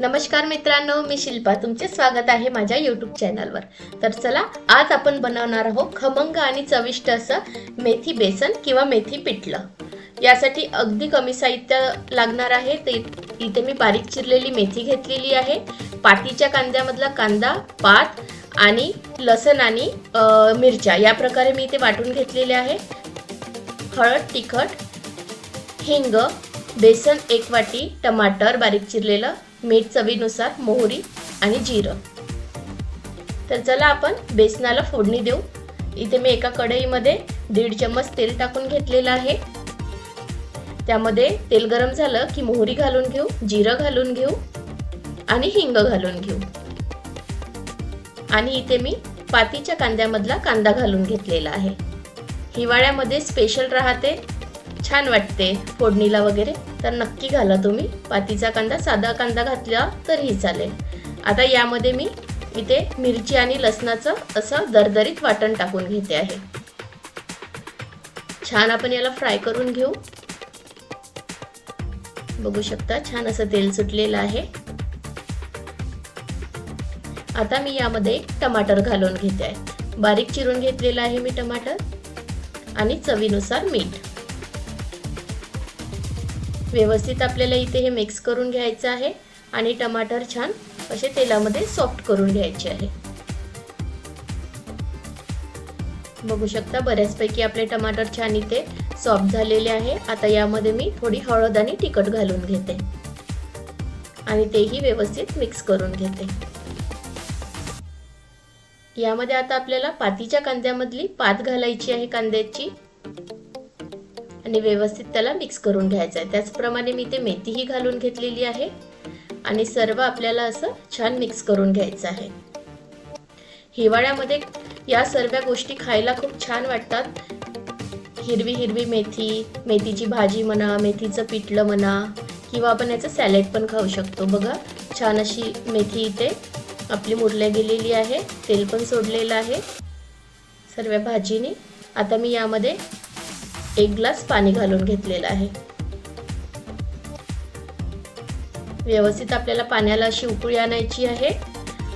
नमस्कार मित्रांनो मी शिल्पा. तुमचे स्वागत आहे माझ्या यूट्यूब चॅनलवर तर चला आज आपण बनवणार आहोत खमंग आणि चविष्ट असं मेथी बेसन किंवा मेथी पिठलं. यासाठी अगदी कमी साहित्य लागणार आहे. ते इथे मी बारीक चिरलेली मेथी घेतलेली आहे. पातीच्या कांद्यामधला कांदा पात आणि लसण आणि मिरच्या. या प्रकारे मी इथे वाटून घेतलेले आहे. हळद तिखट हिंग बेसन एक वाटी टमाटर बारीक चिरलेलं मीठ चवीनुसार मोहरी आणि जिरं. तर चला आपण बेसनाला फोडणी देऊ. इथे मी एका कढईमध्ये दीड चम्मच तेल टाकून घेतलेलं आहे. त्यामध्ये तेल गरम झालं की मोहरी घालून घेऊ जिरं घालून घेऊ आणि हिंग घालून घेऊ. आणि इथे मी पातीच्या कांद्यामधला कांदा घालून घेतलेला आहे. हिवाळ्यामध्ये स्पेशल राहते छान वाटते फोडणीला वगैरे. तर नक्की घाला तुम्ही. पातीचा कांदा साधा कांदा घातला तरीही चालेल. आता यामध्ये मी इथे मिरची आणि लसणाचं असं दरदरीत वाटण टाकून घेते आहे. छान आपण याला फ्राय करून घेऊ. बघू शकता छान असं तेल सुटलेलं आहे. आता मी यामध्ये टमाटर घालून घेते आहे. बारीक चिरून घेतलेलं आहे मी टमाटर. आणि चवीनुसार मीठ. व्यवस्थित आपल्याला इथे हे मिक्स करून घ्यायचं आहे आणि टमाटर छान असे तेलामध्ये सॉफ्ट करून घ्यायचे आहे. बघू शकता बऱ्याचपैकी आपले टमाटर छान इथे सॉफ्ट झालेले आहे. आता यामध्ये मी थोडी हळद आणि तिखट घालून घेते. आणि तेही व्यवस्थित मिक्स करून घेते. यामध्ये आता आपल्याला पातीच्या कांद्यामधली पात घालायची आहे कांद्याची. आणि व्यवस्थित त्याला मिक्स करून घ्यायचं आहे त्याचप्रमाणे मी ते मेथीही घालून घेतलेली आहे. आणि सर्व आपल्याला असं छान मिक्स करून घ्यायचं आहे. हिवाळ्यामध्ये या सर्व गोष्टी खायला खूप छान वाटतात. हिरवी हिरवी मेथी मेथीची भाजी म्हणा मेथीचं पिठलं म्हणा किंवा आपण याचं सॅलेड पण खाऊ शकतो. बघा छान अशी मेथी इथे आपली मुरल्या गेलेली आहे. तेल पण सोडलेलं आहे. सर्व भाजीने. आता मी यामध्ये एक ग्लास पाणी घालून घेतलेलं आहे. व्यवस्थित आपल्याला पाण्याला अशी उकळी आणायची आहे.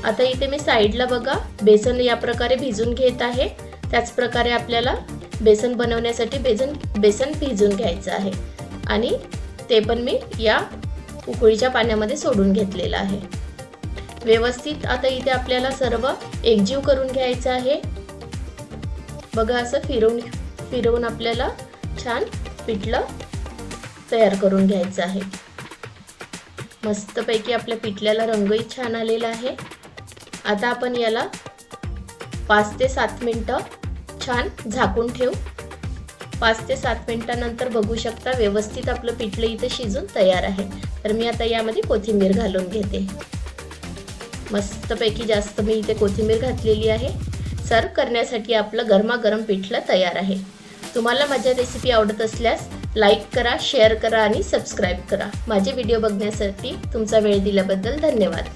आता इथे मी साईडला बघा बेसन या प्रकारे भिजून घेत आहे. त्याच प्रकारे आपल्याला बेसन बनवण्यासाठी बेसन बेसन भिजून घ्यायचं आहे. आणि ते पण मी या उकळीच्या पाण्यामध्ये सोडून घेतलेलं आहे. व्यवस्थित आता इथे आपल्याला सर्व एकजीव करून घ्यायचं आहे. बघा असं फिरवून फिरवून आपल्याला छान पिठलं तयार करून घ्यायचं आहे. मस्तपैकी आपल्या पिठल्याला रंगही छान आलेला आहे. आता आपण याला पाच ते सात मिनटं छान झाकून ठेवू. पाच ते सात मिनटानंतर बघू शकता व्यवस्थित आपलं पिठलं इथं शिजून तयार आहे. तर मी आता यामध्ये कोथिंबीर घालून घेते. मस्तपैकी जास्त मी इथे कोथिंबीर घातलेली आहे. सर्व करण्यासाठी आपलं गरमागरम पिठलं तयार आहे. तुम्हाला माझ्या रेसिपी आवडत असल्यास लाईक करा शेअर करा आणि सबस्क्राईब करा. माझे व्हिडिओ बघण्यासाठी तुमचा वेळ दिल्याबद्दल धन्यवाद.